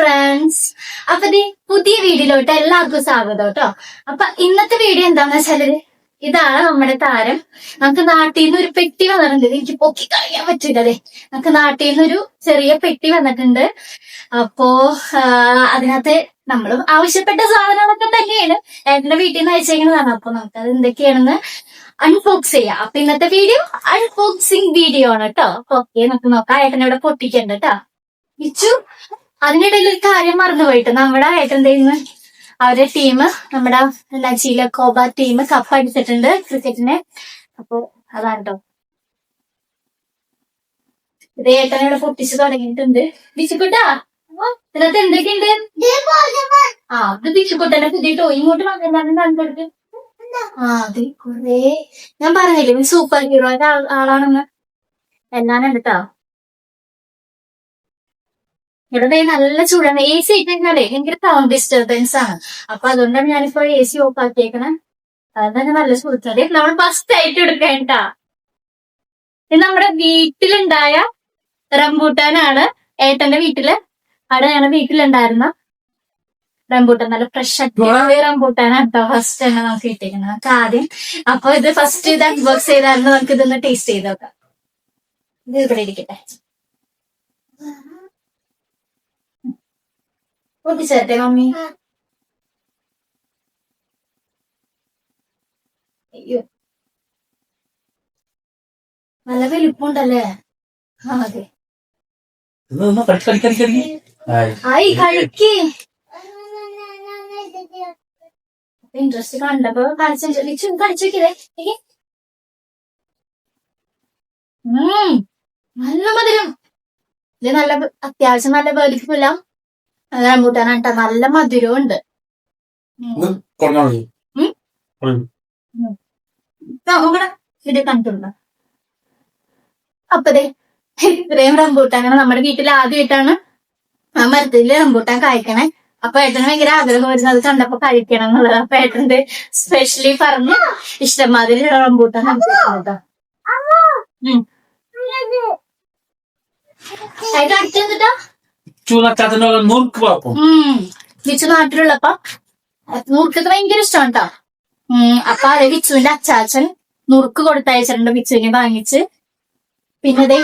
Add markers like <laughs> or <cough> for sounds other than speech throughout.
Friends അപ്പൊ ദേ പുതിയ വീഡിയോയിലോട്ട് എല്ലാവർക്കും സ്വാഗതം കേട്ടോ. അപ്പൊ ഇന്നത്തെ വീഡിയോ എന്താന്ന് വെച്ചാൽ ഇതാണ് നമ്മുടെ താരം. നമുക്ക് നാട്ടിൽ നിന്ന് ഒരു പെട്ടി വന്നിട്ടുണ്ട്. എനിക്ക് പൊക്കി കളയാൻ പറ്റില്ലല്ലേ നമുക്ക് നാട്ടിൽ നിന്ന് ഒരു ചെറിയ പെട്ടി വന്നിട്ടുണ്ട്. അപ്പോ അതിനകത്ത് നമ്മൾ ആവശ്യപ്പെട്ട സാധനങ്ങളൊക്കെ തന്നെയാണ്. എന്റെ വീട്ടിൽ നിന്ന് അയച്ചേക്കുന്നതാണ്. അപ്പൊ നമുക്ക് അത് എന്തൊക്കെയാണെന്ന് അൺബോക്സ് ചെയ്യാം. അപ്പൊ ഇന്നത്തെ വീഡിയോ അൺബോക്സിംഗ് വീഡിയോ ആണ് കേട്ടോ. ഓക്കെ നമുക്ക് നോക്കാം. ഏട്ടനെ ഇവിടെ പൊട്ടിക്കണ്ട കേട്ടോ. അതിനിടയിൽ ഒരു കാര്യം മറന്നുപോയിട്ട് നമ്മുടെ ഏട്ടൻ ചെയ്യുന്ന? അവരുടെ ടീം നമ്മുടെ ലച്ചീല കോബ ടീം കപ്പ് അടിച്ചിട്ടുണ്ട് ക്രിക്കറ്റിനെ. അപ്പൊ അതാണ് കേട്ടോ ഇത് ഏട്ടനെ ഇവിടെ പൊട്ടിച്ച് തുടങ്ങിയിട്ടുണ്ട്. ബിച്ചുക്കുട്ടാ ഇതിനകത്ത് എന്തൊക്കെയുണ്ട്? ആ അത് ബിച്ചുക്കുട്ടനെ പുതിയിട്ടോ ഇങ്ങോട്ട് വന്നിട്ടുണ്ടാകും കണ്ടുകൊടുത്ത് ആ അത് കൊറേ ഞാൻ പറഞ്ഞില്ലേ സൂപ്പർ ഹീറോയുടെ ആളാണെന്ന്. എല്ലാം എടുത്താ ഇവിടെ നല്ല ചൂടാണ്. എ സി ഇട്ടിരുന്നാലേ ഭയങ്കര സൗണ്ട് ഡിസ്റ്റർബൻസ് ആണ്. അപ്പൊ അതുകൊണ്ടാണ് ഞാനിപ്പോ എ സി ഓഫ് ആക്കിയേക്കണേ. അതന്നെ തന്നെ നല്ല സുഹൃത്തേ നമ്മൾ ഫസ്റ്റ് ആയിട്ട് എടുക്കേണ്ട നമ്മുടെ വീട്ടിലുണ്ടായ റംബൂട്ടാനാണ്. ഏട്ടന്റെ വീട്ടിൽ. അവിടെ ഞങ്ങളുടെ വീട്ടിലുണ്ടായിരുന്ന റംബൂട്ടാൻ. നല്ല ഫ്രഷ് റംബൂട്ടാൻ കേട്ടോ ഫസ്റ്റ് ആണ് നമുക്ക് കിട്ടിയിരിക്കുന്നത് നമുക്ക് ആദ്യം അപ്പൊ ഇത് ഫസ്റ്റ് ഇത് അൺബോക്സ് ചെയ്തായിരുന്നു. നമുക്ക് ഇതൊന്ന് ടേസ്റ്റ് ചെയ്ത് നോക്കാം. ഇത് ഇവിടെ ഇരിക്കട്ടെ. പൊട്ടിച്ചേരട്ടെ മമ്മി അയ്യോ നല്ല വലിപ്പമുണ്ടല്ലേ ആ അതെ. ആയി. ആയി കഴിക്ക് ഇൻട്രസ്റ്റ് കണ്ടപ്പോ കഴിച്ചു കളിച്ചു നോക്കിയതേ ഉം നല്ല മധുരം ഇത് നല്ല അത്യാവശ്യം നല്ല വലിപ്പമില്ല അത് നല്ല മധുരവും ഉണ്ട് ഇത് കണ്ടിട്ടുണ്ടോ? അപ്പതേ ഇത്രയും റംബൂട്ടാനാണ് നമ്മുടെ വീട്ടിൽ ആദ്യമായിട്ടാണ് ആ മരത്തിൽ റംബൂട്ടാൻ കായ്ക്കണേ. അപ്പൊ ഏട്ടന് ഭയങ്കര ആഗ്രഹം വരുന്നത് കണ്ടപ്പോ കഴിക്കണം എന്നുള്ളത്. അപ്പൊ ഏട്ടന്റെ സ്പെഷ്യലി പറഞ്ഞ് ഇഷ്ടമാതിരി റംബൂട്ടാൻ ഏട്ടാ ഏട്ടൻ അടുത്തെന്തിട്ടാ ചൂനക്കാത്തിന്റെ നൂർക്ക് പാപ്പം വിച്ചു നാട്ടിലുള്ളപ്പോ നുറുക്കൊക്കെ ഭയങ്കര ഇഷ്ടമാണ് കേട്ടോ അപ്പൊ അത് വിച്ചുവിന്റെ അച്ചാച്ചൻ നുറുക്ക് കൊടുത്തയച്ചിട്ടുണ്ട് വിച്ചുവിനെ വാങ്ങിച്ച്. പിന്നെ ദേ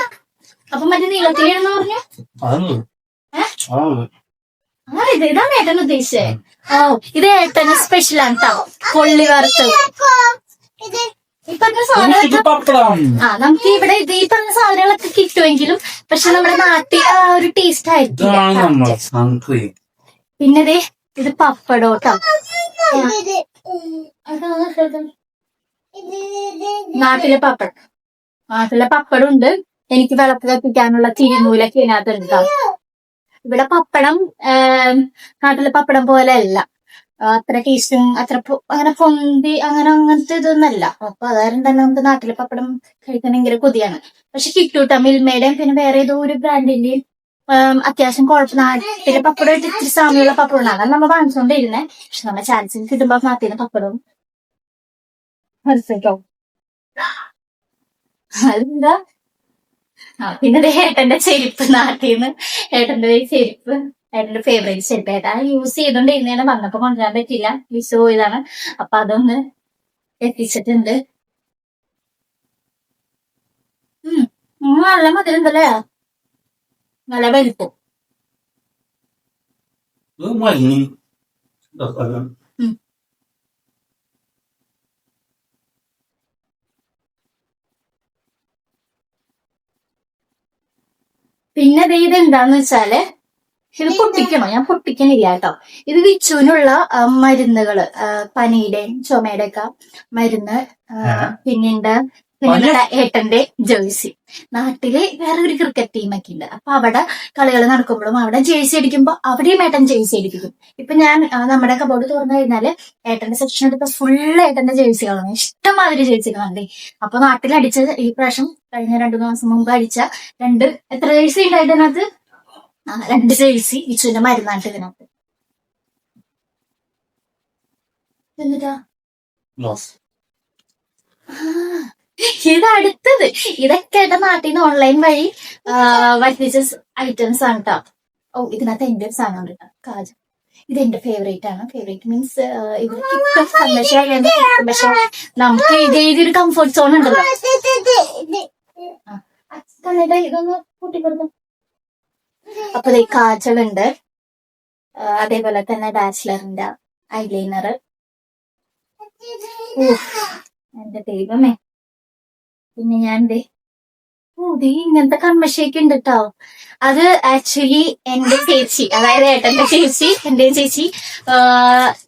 അപ്പൊ മറ്റേ നീളത്തിലാണെന്ന് പറഞ്ഞു? ആ ഇത്? ഇതാണ് ഏട്ടൻ ഉദ്ദേശിച്ചേ ഓ ഇത് ഏട്ടന് സ്പെഷ്യൽ ആണ് കേട്ടോ കൊള്ളി വറുത്തത് ഈ പറഞ്ഞ ആ നമുക്ക് ഇവിടെ ഇത് ഈ പറഞ്ഞ സാധനങ്ങളൊക്കെ കിട്ടുമെങ്കിലും പക്ഷെ നമ്മുടെ നാട്ടിൽ ആ ഒരു ടേസ്റ്റ് ആയിരിക്കും പിന്നെ ദേ ഇത് പപ്പടോട്ടോ. നാട്ടിലെ പപ്പടം. നാട്ടിലെ പപ്പടം ഉണ്ട് എനിക്ക് വിളക്ക് കത്തിക്കാനുള്ള തിരുനൂലൊക്കെ ഇതിനകത്ത് ഉണ്ടാവും ഇവിടെ പപ്പടം നാട്ടിലെ പപ്പടം പോലെ അല്ല. അത്ര ടേസ്റ്റും അത്ര അങ്ങനെ പൊന്തി അങ്ങനെ അങ്ങനത്തെ ഇതൊന്നല്ല. അപ്പൊ അതാരും തന്നെ നമുക്ക് നാട്ടിലെ പപ്പടം കഴിക്കാൻ ഭയങ്കര കൊതിയാണ്. പക്ഷെ കിട്ടൂട്ട മിൽമയുടെയും പിന്നെ വേറെ ഏതോ ഒരു ബ്രാൻഡിന്റെയും അത്യാവശ്യം കുഴപ്പം നാട്ടിലെ പപ്പടം ഇട്ട് ഇത്തിരി സാമ്യമുള്ള പപ്പടം ഉണ്ട് അതാണ് നമ്മൾ വാങ്ങിച്ചുകൊണ്ടിരുന്നേ പക്ഷെ നമ്മൾ ചാൻസിന് കിട്ടുമ്പോ നാട്ടിലെ പപ്പടം മനസ്സിലാവും അതെന്താ? പിന്നെ ഏട്ടന്റെ ചെരുപ്പ് നാട്ടിൽ നിന്ന് ഏട്ടന്റെ ചെരുപ്പ്. ഏട്ടന്റെ ഫേവറേറ്റ് ഷെൽപ്പ് ആയിട്ട് അത് യൂസ് ചെയ്തോണ്ടിരുന്നേനെ വന്നപ്പോ കൊണ്ടുവരാൻ പറ്റില്ല. വിഷു പോയതാണ് അപ്പൊ അതൊന്ന് എത്തിച്ചിട്ടുണ്ട്. നല്ല മധുരം ഉണ്ടല്ലേ നല്ല വലിപ്പം. പിന്നെ ഇത് എന്താന്ന് വെച്ചാൽ ഇത് പൊട്ടിക്കണോ. ഞാൻ പൊട്ടിക്കണില്ല കേട്ടോ. ഇത് വിച്ചുവിനുള്ള മരുന്നുകൾ ആ, പനിയുടെയും ചുമയുടെ ഒക്കെ മരുന്ന് പിന്നീട്. ഏട്ടന്റെ ജേഴ്സി. നാട്ടിൽ വേറെ ഒരു ക്രിക്കറ്റ് ടീമൊക്കെ ഉണ്ട്. അപ്പൊ അവിടെ കളികൾ നടക്കുമ്പോഴും അവിടെ ജേഴ്സി അടിക്കുമ്പോ അവിടെയും ഏട്ടൻ ജേഴ്സി അടിപ്പിക്കും. ഇപ്പൊ ഞാൻ നമ്മുടെ കബോർഡ് തുറന്നു കഴിഞ്ഞാൽ ഏട്ടന്റെ സെക്ഷൻ എടുത്ത ഫുള്ള് ഏട്ടന്റെ ജേഴ്സികളാണ്. ഇഷ്ടമാതിരി ജേഴ്സികളാണ് അപ്പൊ നാട്ടിൽ അടിച്ചത് ഈ പ്രാവശ്യം കഴിഞ്ഞ രണ്ടു മാസം മുമ്പ് അടിച്ച രണ്ട് എത്ര ജേഴ്സി ഉണ്ട് അതിനകത്ത് ആ രണ്ട് ജേഴ്സി വിച്ചുവിന്റെ മരുന്നായിട്ട് ഇതിനകത്ത്. എന്നിട്ടാ? ഇത് അടുത്തത്. ഇതൊക്കെ എന്റെ നാട്ടിൽ നിന്ന് ഓൺലൈൻ വഴി വരുത്തിച്ച ഐറ്റംസ് ആണ് കേട്ടോ ഓ ഇതിനകത്ത് എന്റെ ഒരു സാധനം കേട്ടോ ട്ടോ. കാജു. ഇത് എന്റെ ഫേവറേറ്റ് ആണ്. ഫേവറേറ്റ് മീൻസ് കിട്ടും. പക്ഷേ നമുക്ക് ഇത് ഏതൊരു കംഫർട്ട് സോൺ ഉണ്ടല്ലോ? ഇതൊന്ന് കൂട്ടിക്കൊടുത്തു. അപ്പൊ ഈ ഉണ്ട് അതേപോലെ തന്നെ ഡാസ്ലറിന്റെ ഐലൈനർ എന്റെ ദൈവമേ. പിന്നെ ഞാൻ ദേ ദേ ഇങ്ങനത്തെ കൺമശയൊക്കെ ഉണ്ട് കേട്ടോ അത് ആക്ച്വലി എന്റെ ചേച്ചി അതായത് ഏട്ടന്റെ ചേച്ചി എന്റെ ചേച്ചി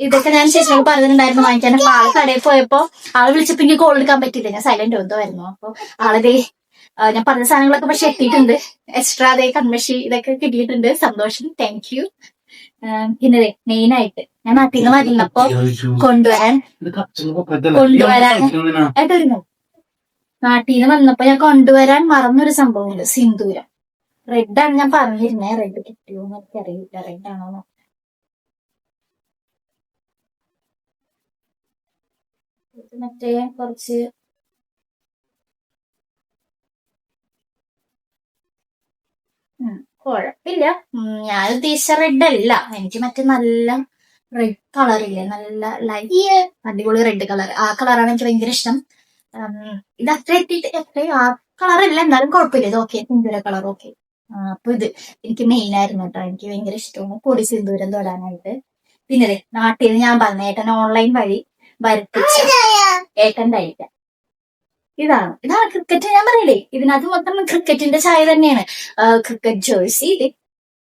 ഇതൊക്കെ ഞാൻ ചേച്ചിനോട് പറഞ്ഞിട്ടുണ്ടായിരുന്നു. വാങ്ങിക്കാൻ അപ്പൊ ആൾ കടയിൽ പോയപ്പോ ആൾ വിളിച്ചപ്പോ എനിക്ക് കോൾ എടുക്കാൻ പറ്റിയില്ല. ഞാൻ സൈലന്റ് എന്തോ ആയിരുന്നു അപ്പൊ ആളതേ ഞാൻ പറഞ്ഞ സാധനങ്ങളൊക്കെ പക്ഷെ എത്തിയിട്ടുണ്ട്. എക്സ്ട്രാ അതേ കൺമഷി ഇതൊക്കെ കിട്ടിയിട്ടുണ്ട്. സന്തോഷം. താങ്ക് യു പിന്നെ മെയിൻ ആയിട്ട് ഞാൻ നാട്ടിൽ നിന്ന് വരുന്നപ്പോ കൊണ്ടുവരാൻ കൊണ്ടുവരാൻ ഏട്ടായിരുന്നു നാട്ടിൽ നിന്ന് വന്നപ്പോ ഞാൻ കൊണ്ടുവരാൻ മറന്നൊരു സംഭവമുണ്ട്. സിന്ദൂരം. റെഡ് ആണ് ഞാൻ പറഞ്ഞിരുന്നേ. റെഡ് കിട്ടിയോ എന്ന് എനിക്കറിയില്ല. റെഡ് ആണോ. മറ്റേ കുറച്ച് ഉം, കുഴപ്പില്ല ഞാൻ ഉദ്ദേശിച്ച റെഡ് അല്ല. എനിക്ക് മറ്റേ നല്ല റെഡ് കളർ ഇല്ലേ? നല്ല ലൈറ്റ് അടിപൊളി റെഡ് കളർ ആ കളറാണ് എനിക്ക് ഭയങ്കര ഇഷ്ടം. ഇത് അത്ര എത്തിയിട്ട് എത്ര ആ കളറല്ല എന്നാലും കുഴപ്പമില്ല ഇത് ഓക്കെ സിന്ദൂര കളർ ഓക്കെ അപ്പൊ ഇത് എനിക്ക് മെയിൻ ആയിരുന്നു കേട്ടോ എനിക്ക് ഭയങ്കര ഇഷ്ടമാണ്. പൊടി സിന്ദൂരം തൊടാനായിട്ട്. പിന്നെ നാട്ടിൽ നിന്ന് ഞാൻ പറഞ്ഞ ഏട്ടൻ ഓൺലൈൻ വഴി വരുത്തിച്ച ഏട്ടന്റെ ഐറ്റം ഇതാണ്. ഇതാണ് ക്രിക്കറ്റ് ഞാൻ പറയില്ലേ ഇതിനകത്ത് മൊത്തം ക്രിക്കറ്റിന്റെ ചായ തന്നെയാണ്. ക്രിക്കറ്റ് ജേഴ്സി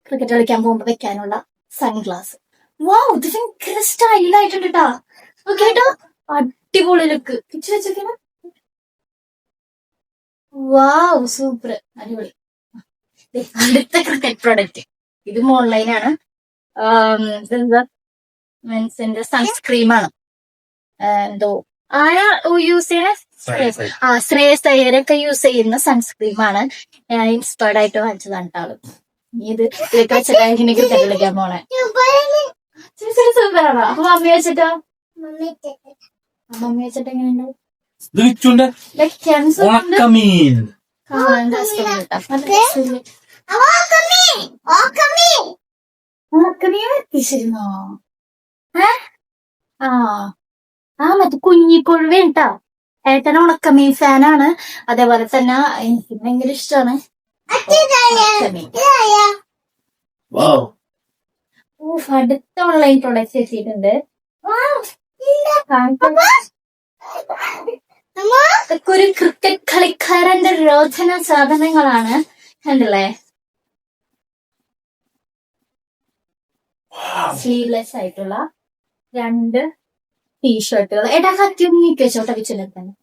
ക്രിക്കറ്റ് കളിക്കാൻ പോകുമ്പോ വെക്കാനുള്ള സൺഗ്ലാസ് വാ ഇത് ഭയങ്കര സ്റ്റൈലായിട്ടുണ്ട് കേട്ടാ കേട്ടോ? അടിപൊളി ലുക്ക് പിച്ചു വെച്ചേക്കണം. വാവ് സൂപ്പർ അടിപൊളി. അടുത്ത ക്രിക്കറ്റ് പ്രൊഡക്റ്റ് ഇതും ഓൺലൈനാണ് ഇതെന്താ? മെൻസിന്റെ സൺസ്ക്രീം ആണ്. എന്തോ. ആരാ യൂസ് ചെയ്യണേ. ആ ശ്രേയസ് അയ്യരൊക്കെ യൂസ് ചെയ്യുന്ന സൺസ്ക്രീമാണ് ഞാൻ ഇൻസ്പയർഡ് ആയിട്ട് വാങ്ങിച്ചതാണ് ആൾ ഇത് ഇതൊക്കെ വെച്ചിട്ടാ എനിക്ക് കളിക്കാൻ പോണേ. അപ്പൊ മമ്മി വെച്ചിട്ടോ? മമ്മി വെച്ചിട്ട് എങ്ങനെയുണ്ട്? ഉണക്കമീൻ. എത്തിച്ചിരുന്നോ? ആ. ആ മറ്റേ കുഞ്ഞിക്കൊഴുവ കേട്ടാ ഏട്ടൻ ഉണക്കമീൻ ഫാനാണ്. അതേപോലെ തന്നെ എനിക്ക് ഭയങ്കര ഇഷ്ടമാണ് അടുത്ത ഓൺലൈൻ പ്രൊഡക്ട്സ് എത്തിയിട്ടുണ്ട്. ഇതൊക്കെ ഒരു ക്രിക്കറ്റ് കളിക്കാരന്റെ രോചന സാധനങ്ങളാണ്. കണ്ടില്ലേ? സ്ലീവ്ലെസ് ആയിട്ടുള്ള രണ്ട് ടീഷർട്ടുകൾ ഏട്ടാ കത്തി ഒന്ന് നീക്കി വെച്ചോട്ടെ സ്ലീവ്സ് തന്നെ.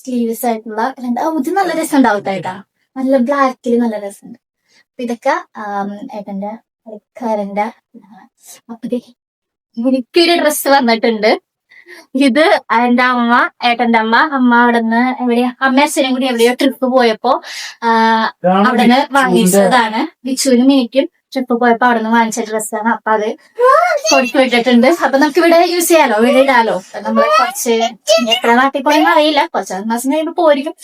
സ്ലീവ്ലെസ് ആയിട്ടുള്ള രണ്ട് ഇത് നല്ല രസം ഉണ്ടാവും ഏട്ടാ. നല്ല ബ്ലാക്കിൽ നല്ല രസമുണ്ട്. അപ്പൊ ഇതൊക്കെ ഏട്ടന്റെ കളിക്കാരന്റെ. അപ്പൊ എനിക്കൊരു ഡ്രസ്സ് വന്നിട്ടുണ്ട്. ഇത് എന്റെ അമ്മ ഏട്ടന്റെ അമ്മ. അമ്മ അവിടെ നിന്ന് എവിടെയാ? അമ്മ അച്ഛനും കൂടി എവിടെയോ ട്രിപ്പ് പോയപ്പോ അവിടെ നിന്ന് വാങ്ങിച്ചതാണ്. വിച്ചുവിനും എനിക്കും ട്രിപ്പ് പോയപ്പോ അവിടെ നിന്ന് വാങ്ങിച്ച ഡ്രസ്സാണ് അപ്പൊ അത് കൊടുത്തു വിട്ടിട്ടുണ്ട്. അപ്പൊ നമുക്ക് ഇവിടെ യൂസ് ചെയ്യാലോ? ഇവിടെ ഇടാലോ? നമ്മൾ കുറച്ച് എത്ര നാട്ടിൽ പോയെന്ന് അറിയില്ല. കുറച്ച് മാസം കഴിയുമ്പോ പോയിരിക്കും.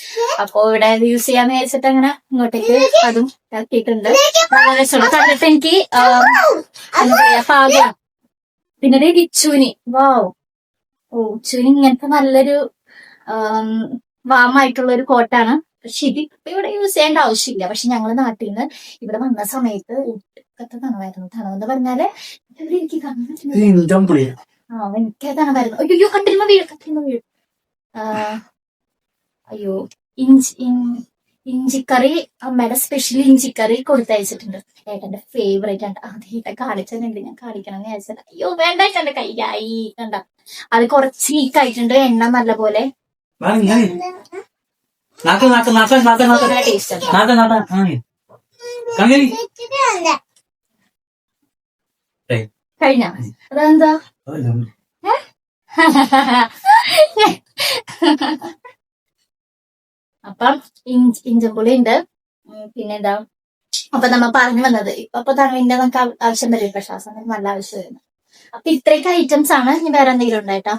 അപ്പൊ ഇവിടെ യൂസ് ചെയ്യാന്ന് വിചാരിച്ചിട്ട് അങ്ങനെ ഇങ്ങോട്ടേക്ക് അതും ഇറക്കിയിട്ടുണ്ട് കണ്ടിട്ട് എനിക്ക് എന്താ പറയാ പാകം പിന്നെ ഒരു ഇച്ചൂനി വാവ് ഓ ഉച്ചൂനി ഇങ്ങനത്തെ നല്ലൊരു വാമായിട്ടുള്ള ഒരു കോട്ടാണ് പക്ഷെ ഇത് ഇപ്പൊ ഇവിടെ യൂസ് ചെയ്യേണ്ട ആവശ്യമില്ല. പക്ഷെ ഞങ്ങൾ നാട്ടിൽ നിന്ന് ഇവിടെ വന്ന സമയത്ത് ഒടുക്കത്തെ തണവായിരുന്നു എന്ന് പറഞ്ഞാൽ എനിക്ക് ആ എനിക്ക് തണവായിരുന്നു അയ്യോ കട്ടിൽമ വീഴും കട്ടിൽമ വീഴും. അയ്യോ ഇഞ്ചി ഇൻ- ഇഞ്ചിക്കറി അമ്മയുടെ സ്പെഷ്യൽ ഇഞ്ചിക്കറി കൊടുത്തയച്ചിട്ടുണ്ട്. ഏട്ടന്റെ ഫേവറേറ്റ് ആണ്. അത് ഏട്ടൻ കാണിച്ചതിനുണ്ട്. ഞാൻ കാണിക്കണം എന്ന് വിചാരിച്ചത്. അയ്യോ വേണ്ട കൈയായി കയ്യായി കണ്ട. അത് കുറച്ച് ഈക്കായിട്ടുണ്ട് എണ്ണ നല്ല പോലെ ടേസ്റ്റ് ആണ് നാക്ക നാക്ക കങ്ങരി കഴിഞ്ഞ അതെന്താ? അപ്പം ഇഞ്ച് ഇഞ്ചമ്പുളി ഉണ്ട്. പിന്നെന്താ? അപ്പൊ നമ്മ പറഞ്ഞു വന്നത്. ഇപ്പൊ അപ്പൊ തണുവിന്റെ നമുക്ക് ആവ- ആവശ്യം വരും. സമയത്ത് നല്ല ആവശ്യം വരുന്നു അപ്പൊ ഇത്രയൊക്കെ ഐറ്റംസ് ആണ്. ഇനി വേറെ എന്തെങ്കിലും ഉണ്ടായിട്ടാ.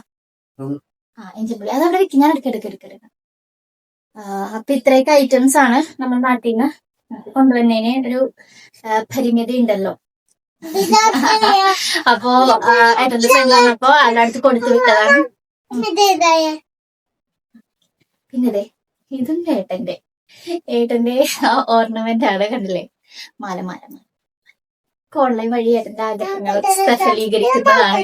ആ ഇഞ്ചമ്പുളി അവിടെ വെക്കും. ഞാൻ എടുക്ക എടുക്ക എടുക്ക അപ്പൊ ഇത്രയൊക്കെ ഐറ്റംസ് ആണ് നമ്മൾ നാട്ടിൽ നിന്ന് കൊണ്ടുവന്നതിന് ഒരു പരിമിതി ഉണ്ടല്ലോ. <laughs> അപ്പൊ ഏട്ടന്റെ വന്നപ്പോ ആളുടെ അടുത്ത് കൊടുത്തു വിട്ടതാണ്. പിന്നെ ദേ, ഇതും ഏട്ടന്റെ. ഏട്ടന്റെ ഓർണമെന്റ് ആണ് കണ്ടില്ലേ? മാല മാല മാല. ഓൺലൈൻ വഴി ഏട്ടന്റെ ആഗ്രഹങ്ങൾ സഫലീകരിക്കുന്നതാണ്.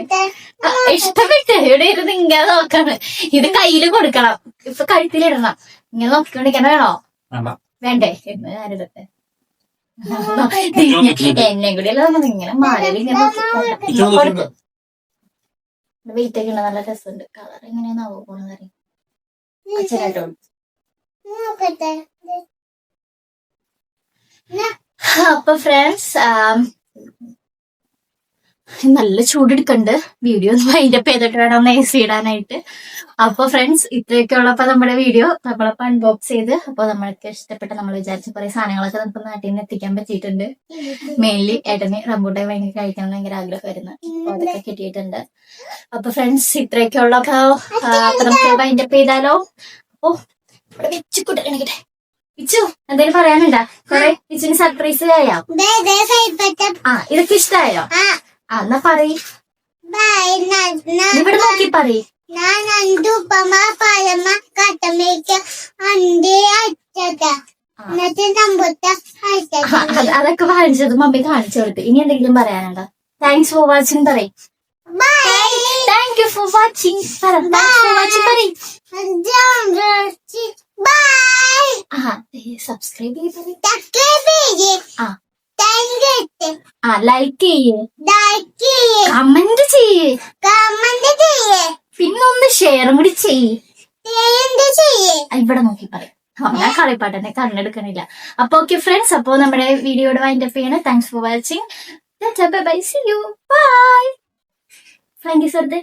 ഇഷ്ടപ്പെട്ട്. ഇവിടെ ഇരുന്ന് ഇങ്ങനെ നോക്കണം. ഇത് കയ്യിൽ കൊടുക്കണം. ഇപ്പൊ കഴുത്തിലിടണം. ഇങ്ങനെ നോക്കിക്കൊണ്ടിരിക്കണ. വേണോ? വേണ്ട. വേണ്ടേ? എന്ന് ഞാനിടട്ടെ എന്നെ കൂടി ഇങ്ങനെ മാലയിൽ ഇങ്ങനെ ഉള്ള നല്ല രസമുണ്ട്. കളർ എങ്ങനെയാണാവോ പോണെന്നറിയാം അച്ഛനായിട്ടോ അപ്പൊ ഫ്രണ്ട്സ് നല്ല ചൂടെടുക്കണ്ട്. വീഡിയോ ഒന്ന് വൈൻഡപ്പ് ചെയ്തിട്ട് വേണം ഒന്ന് എ സി ഇടാനായിട്ട്. അപ്പൊ ഫ്രണ്ട്സ് ഇത്രയൊക്കെ ഉള്ളപ്പോ നമ്മുടെ വീഡിയോ നമ്മളപ്പോ അൺബോക്സ് ചെയ്ത് അപ്പൊ നമ്മൾക്ക് ഇഷ്ടപ്പെട്ട നമ്മൾ വിചാരിച്ച കുറെ സാധനങ്ങളൊക്കെ നമുക്ക് നാട്ടിൽ നിന്ന് എത്തിക്കാൻ പറ്റിയിട്ടുണ്ട്. മെയിൻലി ഏട്ടന് റംബൂട്ടെ ഭയങ്കര കഴിക്കണം എന്ന് ഭയങ്കര ആഗ്രഹമായിരുന്നു. അതൊക്കെ കിട്ടിയിട്ടുണ്ട്. അപ്പൊ ഫ്രണ്ട്സ് ഇത്രയൊക്കെ ഉള്ളപ്പോ അപ്പൊ നമുക്ക് വൈൻഡപ്പ് ചെയ്താലോ? ഓ ഇവിടെ വെച്ചിക്കൂട്ടെ കണക്കട്ടെ ഇച്ചു എന്തേലും പറയാനുണ്ടാ? കൊറേ ഇച്ചിന് സർപ്രൈസ് ആയോ? ആ ഇതൊക്കെ ഇഷ്ടായോ? ആ എന്നാ പറയ്. ഇവിടെ നോക്കി പറയ്. ഞാൻ അണ്ടുപ്പമ പഴമ കട്ടമേക്ക്. എന്നിട്ട് അത് അതൊക്കെ വാങ്ങിച്ചത് മമ്മി കാണിച്ചു കൊടുത്തു. ഇനി എന്തെങ്കിലും പറയാനുണ്ടോ? താങ്ക്സ് ഫോർ വാച്ചിങ് പറയും. താങ്ക് യു ഫോർ വാച്ചിങ് പറയ്. സബ്സ്ക്രൈബ് ചെയ്ത് ആ. ആ ലൈക്ക് ചെയ്യേ. കമന്റ് ചെയ്യേ. പിന്നെ ഒന്ന് ഷെയറും കൂടി ചെയ്യേ. ഇവിടെ നോക്കി പറയും. ഞാൻ കളിപ്പാട്ടെ കണ്ണെടുക്കണില്ല. അപ്പൊ ഓക്കെ ഫ്രണ്ട്സ് അപ്പോ നമ്മുടെ വീഡിയോയുടെ വൈൻഡപ്പ് ചെയ്യണം. Thanks for watching bye see you bye friend സർദേ